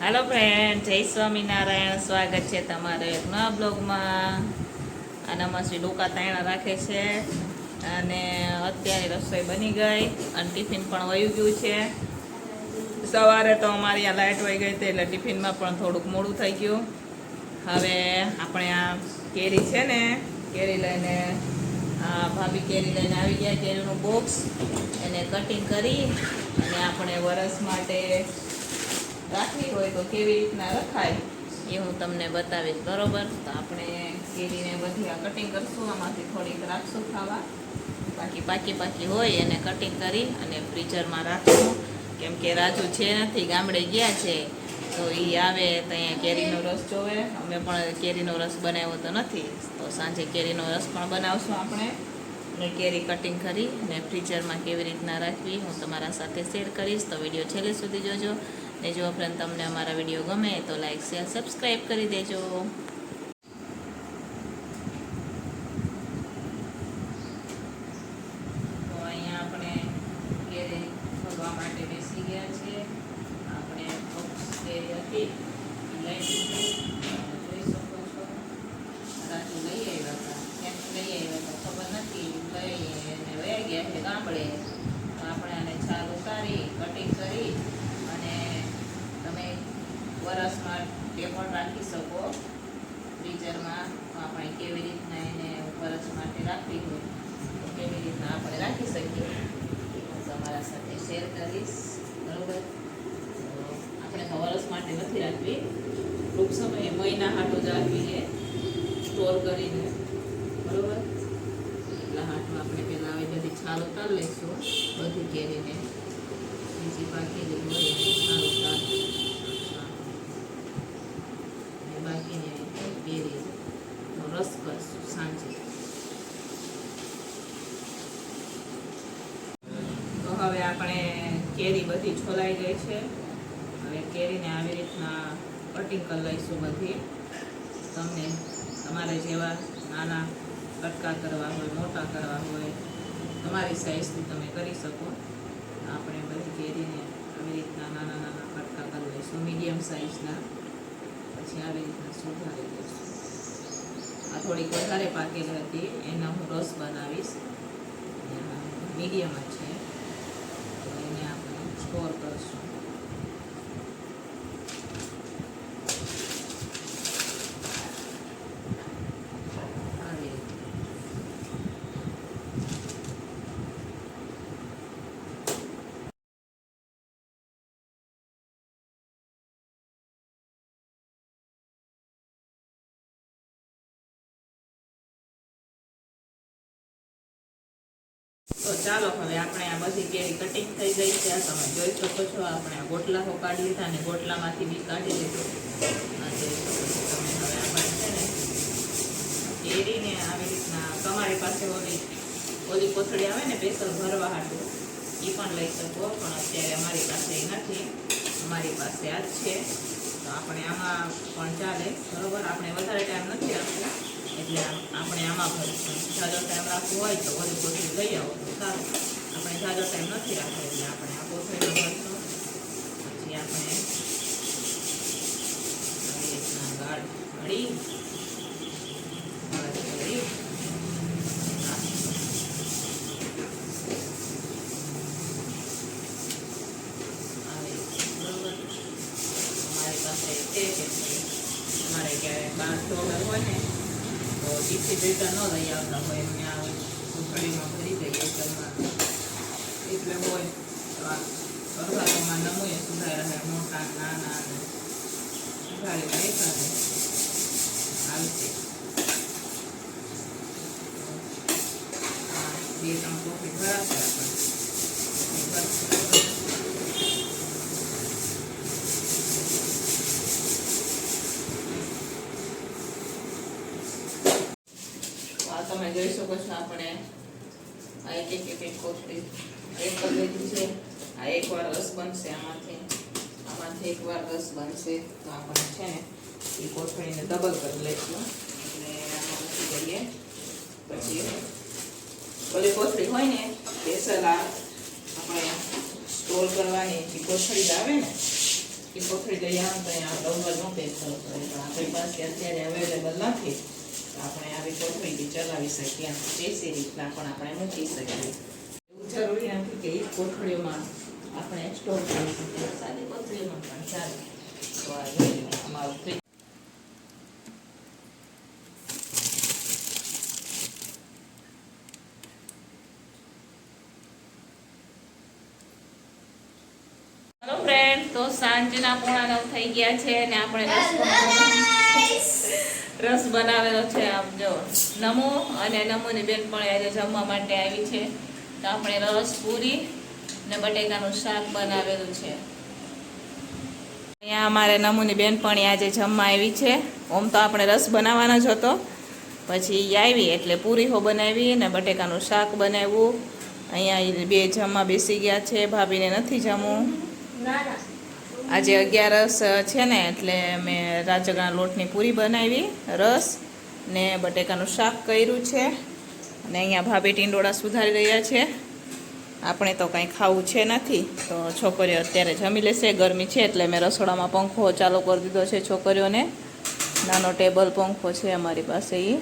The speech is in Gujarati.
હાલો ફ્રેન્ડ જય સ્વામિનારાયણ. સ્વાગત છે તમારે એક નવા બ્લોગમાં. આનામાં શ્રી ડોકા તાયણા રાખે છે. અને અત્યારે રસોઈ બની ગઈ. અને ટિફિન પણ વયું ગયું છે. સવારે તો અમારી આ લાઇટ વહી ગઈ હતી એટલે ટિફિનમાં પણ થોડુંક મોડું થઈ ગયું. હવે આપણે આ કેરી છે ને, કેરી લઈને ભાભી કેરી લઈને આવી ગયા કેરીનું બોક્સ એને કટિંગ કરી અને આપણે વરસ માટે રાખવી હોય તો કેવી રીતના રખાય એ હું તમને બતાવીશ, બરોબર? તો આપણે કેરીને બધી આ કટિંગ કરશું, આમાંથી થોડીક રાખશું ખાવા. બાકી પાકી પાકી હોય એને કટિંગ કરી અને ફ્રીઝરમાં રાખશું. કેમ કે રાજુ છે નથી, ગામડે ગયા છે. તો એ આવે તો અહીંયા કેરીનો રસ જોવે. અમે પણ કેરીનો રસ બનાવ્યો તો નથી. તો સાંજે કેરીનો રસ પણ બનાવશું આપણે. અને કેરી કટિંગ કરી અને ફ્રીચરમાં કેવી રીતના રાખવી હું તમારા સાથે શેર કરીશ. તો વીડિયો છેલ્લે સુધી જોજો. ને જો ફ્રેન્ડ તમને અમારા વીડિયો ગમે તો લાઈક શેર સબસ્ક્રાઈબ કરી દેજો તો અહીંયા આપણે કેરી ખોલવા માટે બેસી ગયા છે આપણે બોક્સ કેરી હતી ઈ લઈ લીધી જોઈ શકો છો રાજુ લઈ આવ્યા હતા ક્યાંક લઈ આવ્યા હતા ખબર નથી લઈ અને વયા ગયા છે ગામડે તો આપણે આને છાલ ઉતારી કટિંગ કરી અને તમે વરસમાં તે પણ રાખી શકો. ફ્રીઝરમાં આપણે કેવી રીતના એને વરસ માટે રાખવી હોય તો કેવી રીતના આપણે રાખી શકીએ. એ હું તમારા સાથે શેર કરીશ. બરાબર? આપણે તો વરસ માટે નથી રાખવી. ટૂંક સમયે મહિના હાટો જ રાખવી સ્ટોર કરીને. બરાબર? એટલા હાટમાં આપણે પહેલાં આવી બધી છાલ ઉતારી લઈશું. બધી કેરીને. બીજી પાકેલી હોય એની છાલ ઉતાર અને બાકીને કેરીનો રસ કરશું સાંજે તો હવે આપણે કેરી બધી છોલાઈ ગઈ છે. હવે કેરીને આવી રીતના કટિંગ કરી લઈશું બધી. તમને તમારે જેવા નાના કટકા કરવા હોય, મોટા કરવા હોય, તમારી સાઈઝથી તમે કરી શકો. આપણે બધી કેરીને આવી રીતના નાના નાના કટકા કરી લઈશું મીડિયમ સાઈઝના પછી આવી રીતના સુધારી દઈશું આ થોડીક વધારે પાકેલી હતી, એનો હું રસ બનાવીશ. મીડિયમ જ છે. સ્ટોર કરશું આવી રીતે તો ચાલો હવે આપણે આ બધી કેરી કટિંગ થઈ ગઈ છે. આ તમે જોઈ શકો છો, આપણે આ ગોટલાઓ કાઢી લીધા અને ગોટલામાંથી બી કાઢી લીધું. તમે હવે આપણે છે ને, કેરીને આવી રીતના તમારી પાસે ઓલી ઓલી કોથળી આવે ને સ્પેશિયલ ભરવા હાટું એ પણ લઈ શકો, પણ અત્યારે અમારી પાસે નથી. અમારી પાસે આ જ છે. તો આપણે આમાં પણ ચાલે. બરોબર? આપણે વધારે ટાઈમ નથી રાખવો એટલે આપણે આમાં ભરીશું જાજો ટાઈમ રાખવો હોય તો વધુ કોથળી લઈ આવો. તો સારું. આપણે સાજો ટાઈમ નથી રાખવો એટલે આપણે આ કોથળીમાં ભરશું. પછી આપણે આવી રીતના ગાળ. બરોબર? અમારી ક્યારેક બાર ચોગર હોય ને. તો ડિસ્ટ્રીબ્યુટર ન લઈ આવતા હોય એમને આવી ઉથળીમાં ભરી દઈએ એટલે હોય તો આ સરકારોમાં નમૂએ સુધાર્યા છે મોટા નાના અને સુધારી દેખા છે આવી રીતે આ બે ત્રણ કોફી ભરાશે આપણે એ ભરશું. આ તમે જોઈ શકો છો આપણે આ એક એક એક એક કોથળી. એક લીધી છે. આ એકવાર રસ બનશે આમાંથી. આમાંથી એકવાર રસ બનશે. તો આપણે છે ને એ કોથળીને ડબલ કરી લઈશું. એટલે આમાં મૂકી દઈએ. પછી ઓલી કોથળી હોય ને સ્પેશિયલ આ આપણે સ્ટોર કરવાની જે કોથળી આવે ને, એ કોથળી લઈ આવે તો અહીંયા ડબલ નો પેક કરવો પડે. પણ આપણી પાસે અત્યારે અવેલેબલ નથી. આપણે આવી બી ચલાવી શકીએ દેશી રીતના પણ આપણે મૂકી શકીએ. એવું જરૂરી નથી કે એક કોથળીઓમાં આપણે સ્ટોર કરી શકીએ. સાદી કોથળીઓમાં પણ ચાલે. તો આ અમારું ફ્રેન્ડ તો સાંજના પોણા નવ થઈ ગયા છે અને આપણે રસ બનાવેલો છે આમ જો. નમો અને નમોની બેન પણ આજે જમવા માટે આવી છે. તો આપણે રસ, પૂરી ને બટેકાનું શાક બનાવેલું છે. અહીંયા અમારે નમુની બેનપણી આજે જમવા આવી છે. ઓમ તો આપણે રસ બનાવવાનો જ હતો. પછી આવી એટલે પૂરી હો બનાવી ને બટેકાનું શાક બનાવ્યું. અહીંયા બે જમવા બેસી ગયા છે. ભાભીને નથી જમવું. આજે અગિયારસ છે ને, એટલે મેં રાજગણા લોટની પૂરી બનાવી, રસ ને બટેકાનું શાક કર્યું છે. અને અહીંયા ભાભી ટીંડોળા સુધારી રહ્યા છે. આપણે તો કંઈ ખાવું છે નથી, તો છોકરીઓ અત્યારે જમી લેશે. ગરમી છે એટલે મેં રસોડામાં પંખો ચાલુ કરી દીધો છે છોકરીઓને. નાનો ટેબલ પંખો છે અમારી પાસે એ